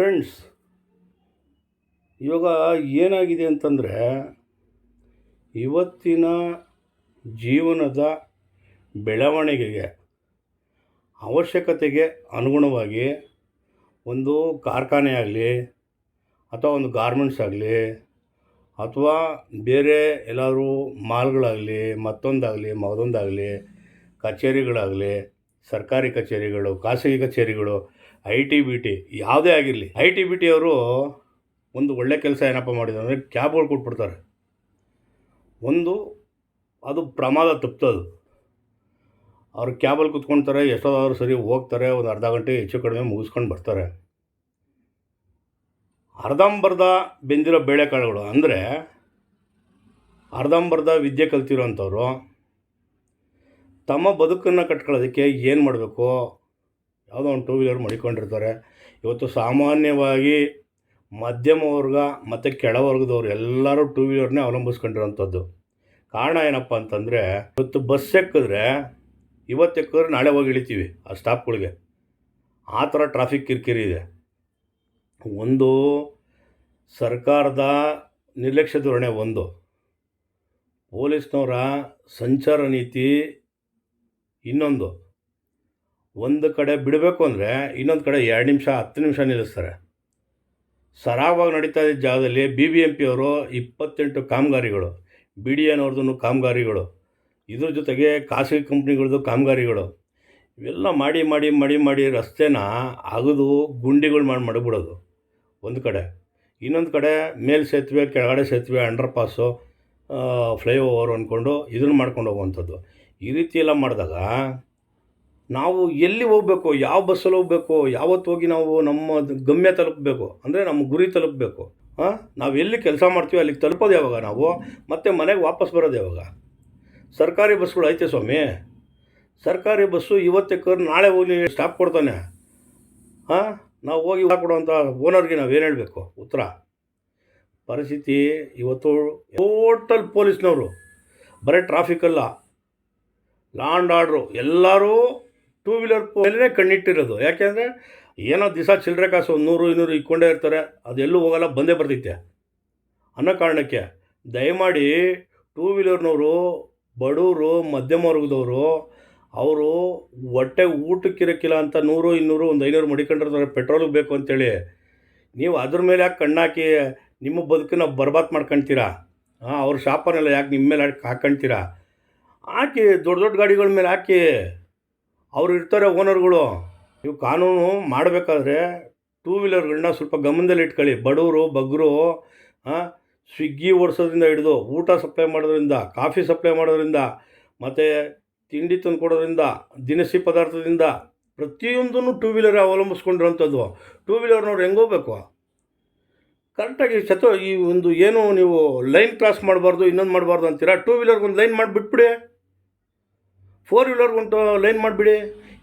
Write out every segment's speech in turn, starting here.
Friends ಇವಾಗ ಏನಾಗಿದೆ ಅಂತಂದರೆ, ಇವತ್ತಿನ ಜೀವನದ ಬೆಳವಣಿಗೆಗೆ, ಅವಶ್ಯಕತೆಗೆ ಅನುಗುಣವಾಗಿ ಒಂದು ಕಾರ್ಖಾನೆ ಆಗಲಿ, ಅಥವಾ ಒಂದು ಗಾರ್ಮೆಂಟ್ಸ್ ಆಗಲಿ, ಅಥವಾ ಬೇರೆ ಎಲ್ಲಾದರೂ ಮಾಲ್ಗಳಾಗಲಿ ಮತ್ತೊಂದಾಗಲಿ ಮಗದೊಂದಾಗಲಿ ಕಚೇರಿಗಳಾಗಲಿ ಸರ್ಕಾರಿ ಕಚೇರಿಗಳು, ಖಾಸಗಿ ಕಚೇರಿಗಳು, ಐ ಟಿ, ಬಿ ಟಿ ಯಾವುದೇ ಆಗಿರಲಿ. ಐ ಟಿ, ಬಿ ಟಿ ಅವರು ಒಂದು ಒಳ್ಳೆ ಕೆಲಸ ಏನಪ್ಪ ಮಾಡಿದ್ರು ಅಂದರೆ ಕ್ಯಾಬ್ಗಳು ಕೊಟ್ಬಿಡ್ತಾರೆ. ಒಂದು ಅದು ಪ್ರಮಾದ ತಪ್ತದು ಅವ್ರು ಕ್ಯಾಬಲ್ಲಿ ಕುತ್ಕೊಳ್ತಾರೆ ಎಷ್ಟೋದಾದ್ರೂ ಸರಿ ಹೋಗ್ತಾರೆ, ಒಂದು ಅರ್ಧ ಗಂಟೆ ಹೆಚ್ಚು ಕಡಿಮೆ ಮುಗಿಸ್ಕೊಂಡು ಬರ್ತಾರೆ. ಅರ್ಧಂಬರ್ಧ ಬೆಂದಿರೋ ಬೇಳೆಕಾಳುಗಳು ಅಂದರೆ ಅರ್ಧಂಬರ್ಧ ವಿದ್ಯೆ ಕಲ್ತಿರೋಂಥವ್ರು ತಮ್ಮ ಬದುಕನ್ನು ಕಟ್ಕೊಳ್ಳೋದಕ್ಕೆ ಏನು ಮಾಡಬೇಕು? ಯಾವುದೋ ಒಂದು ಟೂ ವೀಲರ್ ಮಡಿಕೊಂಡಿರ್ತಾರೆ. ಇವತ್ತು ಸಾಮಾನ್ಯವಾಗಿ ಮಧ್ಯಮ ವರ್ಗ ಮತ್ತು ಕೆಳವರ್ಗದವ್ರು ಎಲ್ಲರೂ ಟೂ ವೀಲರ್ನೇ ಅವಲಂಬಿಸ್ಕೊಂಡಿರೋಂಥದ್ದು ಕಾರಣ ಏನಪ್ಪ ಅಂತಂದರೆ, ಇವತ್ತು ಬಸ್ ಎಕ್ಕಿದ್ರೆ ಇವತ್ತು ಎಕ್ಕಿದ್ರೆ ನಾಳೆ ಹೋಗಿ ಇಳಿತೀವಿ ಆ ಸ್ಟಾಪ್ಗಳಿಗೆ ಆ ಥರ ಟ್ರಾಫಿಕ್ ಕಿರಿಕಿರಿ ಇದೆ. ಒಂದು ಸರ್ಕಾರದ ನಿರ್ಲಕ್ಷ್ಯ ಧೋರಣೆ ಒಂದು. ಪೊಲೀಸ್ನವರ ಸಂಚಾರ ನೀತಿ ಇನ್ನೊಂದು. ಒಂದು ಕಡೆ ಬಿಡಬೇಕು ಅಂದರೆ ಇನ್ನೊಂದು ಕಡೆ ಎರಡು ನಿಮಿಷ, ಹತ್ತು ನಿಮಿಷ ನಿಲ್ಲಿಸ್ತಾರೆ. ಸರಾಗವಾಗಿ ನಡೀತಾ ಇದ್ದ ಜಾಗದಲ್ಲಿ ಬಿ ಬಿ ಎಂ ಪಿಯವರು ಇಪ್ಪತ್ತೆಂಟು ಕಾಮಗಾರಿಗಳು ಬಿ ಡಿ ಎನವ್ರದ್ದು ಕಾಮಗಾರಿಗಳು, ಇದ್ರ ಜೊತೆಗೆ ಖಾಸಗಿ ಕಂಪ್ನಿಗಳದ್ದು ಕಾಮಗಾರಿಗಳು, ಇವೆಲ್ಲ ಮಾಡಿ ಮಾಡಿ ಮಾಡಿ ಮಾಡಿ ರಸ್ತೆನ ಅಗದು ಗುಂಡಿಗಳು ಮಾಡಿ ಮಡಗ್ಬಿಡೋದು. ಒಂದು ಕಡೆ. ಇನ್ನೊಂದು ಕಡೆ ಮೇಲ್ ಸೇತುವೆ, ಕೆಳಗಡೆ ಸೇತುವೆ ಅಂಡರ್ ಪಾಸು ಫ್ಲೈಓವರ್ ಅಂದ್ಕೊಂಡು ಇದನ್ನು ಮಾಡ್ಕೊಂಡು ಹೋಗುವಂಥದ್ದು. ಈ ರೀತಿ ಎಲ್ಲ ಮಾಡಿದಾಗ ನಾವು ಎಲ್ಲಿ ಹೋಗಬೇಕು, ಯಾವ ಬಸ್ಸಲ್ಲಿ ಹೋಗಬೇಕು, ಯಾವತ್ತು ಹೋಗಿ ನಾವು ನಮ್ಮ ಗಮ್ಯ ತಲುಪಬೇಕು, ಅಂದರೆ ನಮ್ಮ ಗುರಿ ತಲುಪಬೇಕು ಹಾಂ ನಾವು ಎಲ್ಲಿ ಕೆಲಸ ಮಾಡ್ತೀವಿ ಅಲ್ಲಿಗೆ ತಲುಪೋದು ಯಾವಾಗ ನಾವು? ಮತ್ತೆ ಮನೆಗೆ ವಾಪಸ್ ಬರೋದು ಯಾವಾಗ? ಸರ್ಕಾರಿ ಬಸ್ಗಳು ಐತೆ ಸ್ವಾಮಿ. ಸರ್ಕಾರಿ ಬಸ್ಸು ಇವತ್ತಕ್ಕೆ ನಾಳೆ ಹೋಗಿ ಸ್ಟಾಪ್ ಕೊಡ್ತಾನೆ. ಹಾಂ ನಾವು ಹೋಗಿ ಕೊಡುವಂಥ ಓನರ್ಗೆ ನಾವು ಏನು ಹೇಳಬೇಕು? ಉತ್ತರ. ಪರಿಸ್ಥಿತಿ ಇವತ್ತು ಟೋಟಲ್ ಪೊಲೀಸ್ನವರು ಬರೀ ಅಲ್ಲ. ಲಾಂಡ್ ಆರ್ಡ್ರು ಎಲ್ಲರೂ ಟೂ ವೀಲರ್ ಮೇಲೇ ಕಣ್ಣಿಟ್ಟಿರೋದು. ಯಾಕೆಂದರೆ ಏನೋ ದಿವಸ ಚಿಲ್ಲರೆ ಕಾಸು ಒಂದು ನೂರು, ಇನ್ನೂರು ಇಕ್ಕೊಂಡೇ ಇರ್ತಾರೆ. ಅದೆಲ್ಲೂ ಹೋಗಲ್ಲ, ಬಂದೇ ಬರ್ತೈತೆ. ಅನ್ನೋ ಕಾರಣಕ್ಕೆ ದಯಮಾಡಿ ಟೂ ವೀಲರ್ನವರು ಬಡವರು, ಮಧ್ಯಮ ವರ್ಗದವರು, ಅವರು ಹೊಟ್ಟೆ ಊಟಕ್ಕಿರಕ್ಕಿಲ್ಲ ಅಂತ ನೂರು, ಇನ್ನೂರು, ಒಂದು ಐನೂರು ಮಡಿಕೊಂಡಿರ್ತಾರೆ ಪೆಟ್ರೋಲ್ಗೆ ಬೇಕು ಅಂತೇಳಿ, ನೀವು ಅದ್ರ ಮೇಲೆ ಯಾಕೆ ಕಣ್ಣಾಕಿ ನಿಮ್ಮ ಬದುಕನ್ನು ಬರ್ಬಾದ್ ಮಾಡ್ಕೊಳ್ತೀರಾ ಹಾಂ, ಅವ್ರ ಶಾಪನ್ನೆಲ್ಲ ಯಾಕೆ ನಿಮ್ಮ ಮೇಲೆ ಹಾಕಿ ಹಾಕ್ಕೊಳ್ತೀರಾ ಹಾಕಿ ದೊಡ್ಡ ದೊಡ್ಡ ಗಾಡಿಗಳ ಮೇಲೆ ಹಾಕಿ ಅವ್ರು ಇರ್ತಾರೆ ಓನರ್ಗಳು. ನೀವು ಕಾನೂನು ಮಾಡಬೇಕಾದ್ರೆ ಟೂ ವೀಲರ್ಗಳನ್ನ ಸ್ವಲ್ಪ ಗಮನದಲ್ಲಿ ಇಟ್ಕೊಳ್ಳಿ ಬಡವರು ಬಗ್ಗರು ಸ್ವಿಗ್ಗಿ ಓಡಿಸೋದ್ರಿಂದ ಹಿಡಿದು ಊಟ ಸಪ್ಲೈ ಮಾಡೋದ್ರಿಂದ ಕಾಫಿ ಸಪ್ಲೈ ಮಾಡೋದ್ರಿಂದ, ಮತ್ತು ತಿಂಡಿ ತಂದು ಕೊಡೋದ್ರಿಂದ, ದಿನಸಿ ಪದಾರ್ಥದಿಂದ ಪ್ರತಿಯೊಂದನ್ನು ಟೂ ವೀಲರ್ ಅವಲಂಬಿಸ್ಕೊಂಡಿರೋಂಥದ್ದು. ಟೂ ವೀಲರ್ನವ್ರು ಹೆಂಗೆ ಹೋಗ್ಬೇಕು? ಕರೆಕ್ಟಾಗಿ ಚತೋ ಈ ಒಂದು ಏನು ನೀವು ಲೈನ್ ಕ್ರಾಸ್ ಮಾಡಬಾರ್ದು, ಇನ್ನೊಂದು ಮಾಡಬಾರ್ದು ಅಂತೀರಾ? ಟೂ ವೀಲರ್ಗೆ ಒಂದು ಲೈನ್ ಮಾಡಿಬಿಟ್ಬಿಡಿ ಫೋರ್ ವೀಲರ್ಗೊಂದು ಲೈನ್ ಮಾಡಿಬಿಡಿ.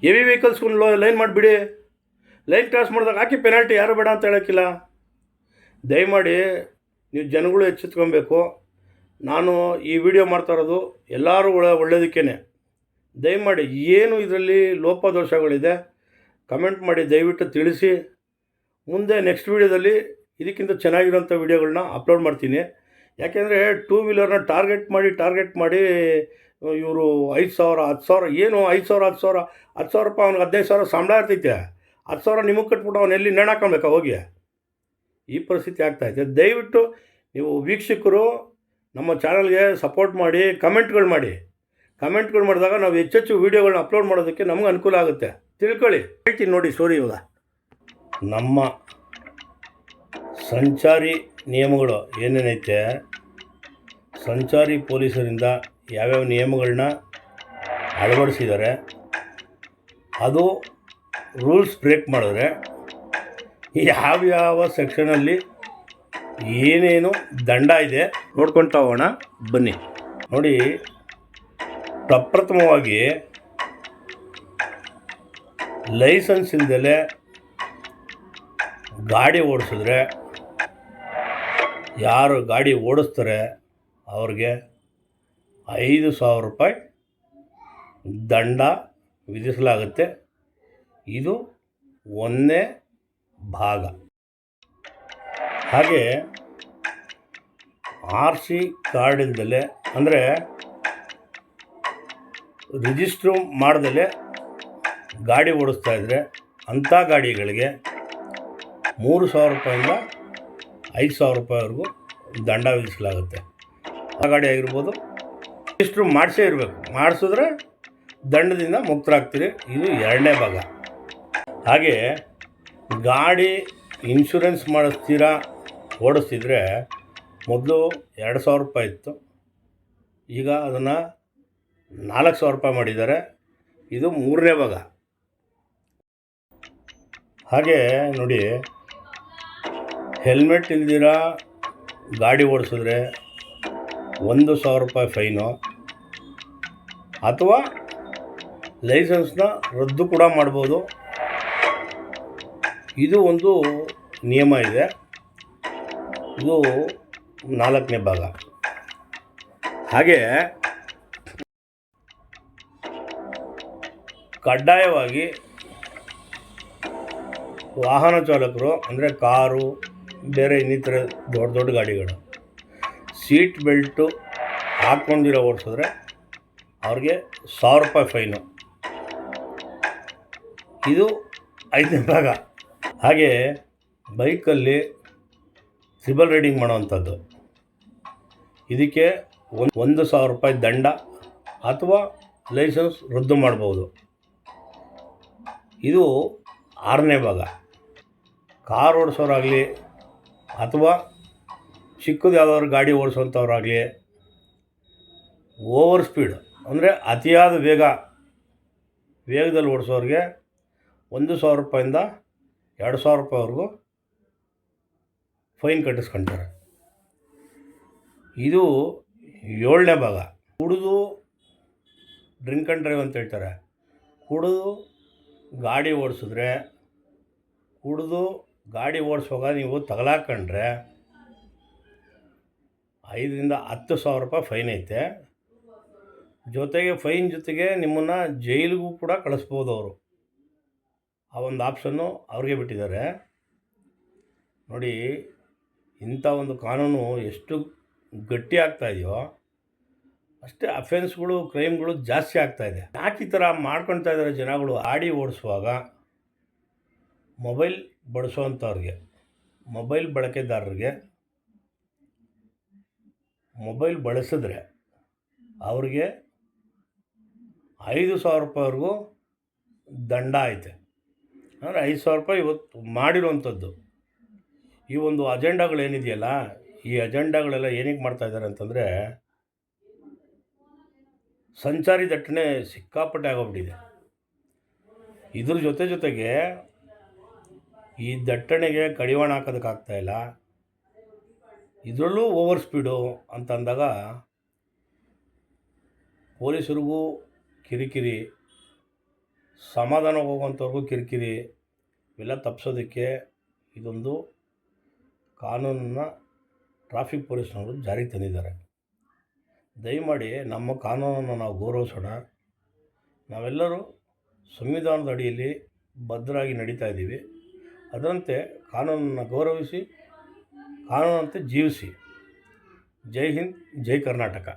ಹೆವಿ ವೆಹಿಕಲ್ಸ್ಗೊಂದು ಲೈನ್ ಮಾಡಿಬಿಡಿ. ಲೈನ್ ಕ್ರಾಸ್ ಮಾಡಿದಾಗ ಹಾಕಿ ಪೆನಾಲ್ಟಿ ಯಾರು ಬೇಡ ಅಂತ ಹೇಳೋಕ್ಕಿಲ್ಲ. ದಯಮಾಡಿ ನೀವು ಜನಗಳು ಎಚ್ಚೆತ್ಕೊಬೇಕು. ನಾನು ಈ ವಿಡಿಯೋ ಮಾಡ್ತಾ ಇರೋದು ಎಲ್ಲರೂ ಒಳ್ಳೆ ಒಳ್ಳೆಯದಕ್ಕೇ ದಯಮಾಡಿ ಏನು ಇದರಲ್ಲಿ ಲೋಪದೋಷಗಳಿದೆ ಕಮೆಂಟ್ ಮಾಡಿ ದಯವಿಟ್ಟು ತಿಳಿಸಿ. ಮುಂದೆ ನೆಕ್ಸ್ಟ್ ವೀಡಿಯೋದಲ್ಲಿ ಇದಕ್ಕಿಂತ ಚೆನ್ನಾಗಿರೋಂಥ ವೀಡಿಯೋಗಳನ್ನ ಅಪ್ಲೋಡ್ ಮಾಡ್ತೀನಿ. ಯಾಕೆಂದರೆ ಟೂ ವೀಲರ್ನ ಟಾರ್ಗೆಟ್ ಮಾಡಿ ಟಾರ್ಗೆಟ್ ಮಾಡಿ ಇವರು ಐದು ಸಾವಿರ ಹತ್ತು ಸಾವಿರ, ಏನು ಐದು ಸಾವಿರ ಹತ್ತು ಸಾವಿರ ಹತ್ತು ಸಾವಿರ ರೂಪಾಯಿ ಅವ್ನಿಗೆ ಹದಿನೈದು ಸಾವಿರ ಸಂಬಳ ಇರ್ತೈತೆ. ಹತ್ತು ಸಾವಿರ ನಿಮಗೆ ಕಟ್ಬಿಟ್ಟು ಅವ್ನು ಎಲ್ಲಿ ನೆಣ ಹಾಕೊಬೇಕಾ ಹೋಗಿ? ಈ ಪರಿಸ್ಥಿತಿ ಆಗ್ತಾಯಿದೆ ದಯವಿಟ್ಟು ನೀವು ವೀಕ್ಷಕರು ನಮ್ಮ ಚಾನಲ್ಗೆ ಸಪೋರ್ಟ್ ಮಾಡಿ, ಕಮೆಂಟ್ಗಳು ಮಾಡಿ. ಕಮೆಂಟ್ಗಳು ಮಾಡಿದಾಗ ನಾವು ಹೆಚ್ಚೆಚ್ಚು ವೀಡಿಯೋಗಳನ್ನ ಅಪ್ಲೋಡ್ ಮಾಡೋದಕ್ಕೆ ನಮ್ಗೆ ಅನುಕೂಲ ಆಗುತ್ತೆ. ತಿಳ್ಕೊಳ್ಳಿ. ಹೇಳ್ತೀನಿ ನೋಡಿ ಸ್ಟೋರಿ ಇವಾಗ. ನಮ್ಮ ಸಂಚಾರಿ ನಿಯಮಗಳು ಏನೇನೈತೆ? ಸಂಚಾರಿ ಪೊಲೀಸರಿಂದ ಯಾವ್ಯಾವ ನಿಯಮಗಳನ್ನ ಅಳವಡಿಸಿದ್ದಾರೆ? ಅದು ರೂಲ್ಸ್ ಬ್ರೇಕ್ ಮಾಡಿದ್ರೆ ಯಾವ್ಯಾವ ಸೆಕ್ಷನಲ್ಲಿ ಏನೇನು ದಂಡ ಇದೆ ನೋಡ್ಕೊಳ್ತಾ ಹೋಗೋಣ ಬನ್ನಿ. ನೋಡಿ, ಪ್ರಪ್ರಥಮವಾಗಿ ಲೈಸೆನ್ಸ್ ಇಲ್ದಲೆ ಗಾಡಿ ಓಡಿಸಿದ್ರೆ ಯಾರು ಗಾಡಿ ಓಡಿಸ್ತಾರೆ ಅವ್ರಿಗೆ ಐದು ಸಾವಿರ ರೂಪಾಯಿ ದಂಡ ವಿಧಿಸಲಾಗುತ್ತೆ. ಇದು ಒಂದೇ ಭಾಗ. ಹಾಗೆ ಆರ್ ಸಿ ಕಾರ್ಡಿಂದಲೇ ಅಂದರೆ ರಿಜಿಸ್ಟ್ರು ಮಾಡ್ದಲೆ ಗಾಡಿ ಓಡಿಸ್ತಾ ಇದ್ದರೆ ಅಂಥ ಗಾಡಿಗಳಿಗೆ ಮೂರು ಸಾವಿರ ರೂಪಾಯಿಂದ ಐದು ಸಾವಿರ ರೂಪಾಯಿವರೆಗೂ ದಂಡ ವಿಧಿಸಲಾಗುತ್ತೆ. ಆ ಗಾಡಿ ಆಗಿರ್ಬೋದು. ಇಷ್ಟು ಮಾಡಿಸೇ ಇರಬೇಕು. ಮಾಡಿಸಿದ್ರೆ ದಂಡದಿಂದ ಮುಕ್ತರಾಗ್ತೀರಿ. ಇದು ಎರಡನೇ ಭಾಗ. ಹಾಗೆ ಗಾಡಿ ಇನ್ಶೂರೆನ್ಸ್ ಮಾಡಿಸ್ತೀರಾ ಓಡಿಸ್ತಿದ್ರೆ ಮೊದಲು ಎರಡು ಸಾವಿರ ರೂಪಾಯಿ ಇತ್ತು. ಈಗ ಅದನ್ನು ನಾಲ್ಕು ಸಾವಿರ ರೂಪಾಯಿ ಮಾಡಿದ್ದಾರೆ. ಇದು ಮೂರನೇ ಭಾಗ. ಹಾಗೆ ನೋಡಿ ಹೆಲ್ಮೆಟ್ ಇಲ್ದಿರ ಗಾಡಿ ಓಡಿಸಿದ್ರೆ ಒಂದು ಸಾವಿರ ರೂಪಾಯಿ ಫೈನು ಅಥವಾ ಲೈಸೆನ್ಸ್ನ ರದ್ದು ಕೂಡ ಮಾಡ್ಬೋದು. ಇದು ಒಂದು ನಿಯಮ ಇದೆ. ಇದು ನಾಲ್ಕನೇ ಭಾಗ. ಹಾಗೆ ಕಡ್ಡಾಯವಾಗಿ ವಾಹನ ಚಾಲಕರು ಅಂದರೆ ಕಾರು ಬೇರೆ ಇನ್ನಿತರ ದೊಡ್ಡ ದೊಡ್ಡ ಗಾಡಿಗಳು. ಸೀಟ್ ಬೆಲ್ಟು ಹಾಕ್ಕೊಂಡಿರೋ ಓಡಿಸಿದ್ರೆ ಅವ್ರಿಗೆ ಸಾವಿರ ರೂಪಾಯಿ ಫೈನು. ಇದು ಐದನೇ ಭಾಗ. ಹಾಗೆ ಬೈಕಲ್ಲಿ ಸಿಬಲ್ ರೈಡಿಂಗ್ ಮಾಡೋವಂಥದ್ದು. ಇದಕ್ಕೆ ಒಂದು ಒಂದು ಸಾವಿರ ರೂಪಾಯಿ ದಂಡ ಅಥವಾ ಲೈಸೆನ್ಸ್ ರದ್ದು ಮಾಡ್ಬೋದು. ಇದು ಆರನೇ ಭಾಗ. ಕಾರ್ ಓಡಿಸೋರಾಗಲಿ ಅಥವಾ ಚಿಕ್ಕದು ಯಾವುದಾದ್ರು ಗಾಡಿ ಓಡಿಸುವಂಥವ್ರಾಗಲಿ ಓವರ್ ಸ್ಪೀಡ್ ಅಂದರೆ ಅತಿಯಾದ ವೇಗ, ವೇಗದಲ್ಲಿ ಓಡಿಸೋರಿಗೆ ಒಂದು ಸಾವಿರ ರೂಪಾಯಿಂದ ಎರಡು ಸಾವಿರ ರೂಪಾಯಿವರೆಗೂ ಫೈನ್ ಕಟ್ಟಿಸ್ಕೊಂತಾರೆ. ಇದು ಏಳನೇ ಭಾಗ. ಕುಡಿದು ಡ್ರಿಂಕ್ ಆ್ಯಂಡ್ ಡ್ರೈವ್ ಅಂತ ಹೇಳ್ತಾರೆ. ಕುಡಿದು ಗಾಡಿ ಓಡಿಸಿದ್ರೆ, ಕುಡಿದು ಗಾಡಿ ಓಡಿಸುವಾಗ ನೀವು ತಗಲಾಕೊಂಡ್ರೆ ಐದರಿಂದ ಹತ್ತು ಸಾವಿರ ರೂಪಾಯಿ ಫೈನ್ ಐತೆ. ಜೊತೆಗೆ ಫೈನ್ ಜೊತೆಗೆ ನಿಮ್ಮನ್ನು ಜೈಲಿಗೂ ಕೂಡ ಕಳಿಸ್ಬೋದು ಅವರು. ಆ ಒಂದು ಆಪ್ಷನ್ನು ಅವ್ರಿಗೆ ಬಿಟ್ಟಿದ್ದಾರೆ. ನೋಡಿ, ಇಂಥ ಒಂದು ಕಾನೂನು ಎಷ್ಟು ಗಟ್ಟಿ ಆಗ್ತಾ ಇದೆಯೋ, ಅಷ್ಟೇ ಅಫೆನ್ಸ್ಗಳು, ಕ್ರೈಮ್ಗಳು ಜಾಸ್ತಿ ಆಗ್ತಾ ಇದೆ. ಯಾಕೆ ಈ ಥರ ಮಾಡ್ಕೊಳ್ತಾ ಇದ್ದಾರೆ ಜನಗಳು? ಆಡಿ ಓಡಿಸುವಾಗ ಮೊಬೈಲ್ ಬಳಸುವಂಥವ್ರಿಗೆ ಮೊಬೈಲ್ ಬಳಕೆದಾರರಿಗೆ, ಮೊಬೈಲ್ ಬಳಸಿದ್ರೆ ಅವ್ರಿಗೆ ಐದು ಸಾವಿರ ರೂಪಾಯಿವರೆಗೂ ದಂಡ ಐತೆ. ಅಂದರೆ ಐದು ಸಾವಿರ ರೂಪಾಯಿ ಇವತ್ತು ಮಾಡಿರುವಂಥದ್ದು. ಈ ಒಂದು ಅಜೆಂಡಾಗಳೇನಿದೆಯಲ್ಲ ಈ ಅಜೆಂಡಾಗಳೆಲ್ಲ ಏನಕ್ಕೆ ಮಾಡ್ತಾ ಇದ್ದಾರೆ ಅಂತಂದರೆ ಸಂಚಾರಿ ದಟ್ಟಣೆ ಸಿಕ್ಕಾಪಟ್ಟೆ ಆಗೋಗ್ಬಿಟ್ಟಿದೆ. ಇದ್ರ ಜೊತೆ ಜೊತೆಗೆ ಈ ದಟ್ಟಣೆಗೆ ಕಡಿವಾಣ ಹಾಕೋದಕ್ಕಾಗ್ತಾ ಇಲ್ಲ. ಇದರಲ್ಲೂ ಓವರ್ ಸ್ಪೀಡು ಅಂತ ಅಂದಾಗ ಪೊಲೀಸರಿಗೂ ಕಿರಿಕಿರಿ, ಸಮಾಧಾನ ಹೋಗುವಂಥವ್ರಿಗೂ ಕಿರಿಕಿರಿ, ಇವೆಲ್ಲ ತಪ್ಪಿಸೋದಕ್ಕೆ ಇದೊಂದು ಕಾನೂನನ್ನು ಟ್ರಾಫಿಕ್ ಪೊಲೀಸ್ನವರು ಜಾರಿಗೆ ತಂದಿದ್ದಾರೆ. ದಯಮಾಡಿ ನಮ್ಮ ಕಾನೂನನ್ನು ನಾವು ಗೌರವಿಸೋಣ. ನಾವೆಲ್ಲರೂ ಸಂವಿಧಾನದ ಅಡಿಯಲ್ಲಿ ಭದ್ರಾಗಿ ನಡೀತಾ ಇದ್ದೀವಿ. ಅದರಂತೆ ಕಾನೂನನ್ನು ಗೌರವಿಸಿ ಕಾನೂನಂತೆ ಜೀವಿಸಿ. ಜೈ ಹಿಂದ್ ಜೈ ಕರ್ನಾಟಕ.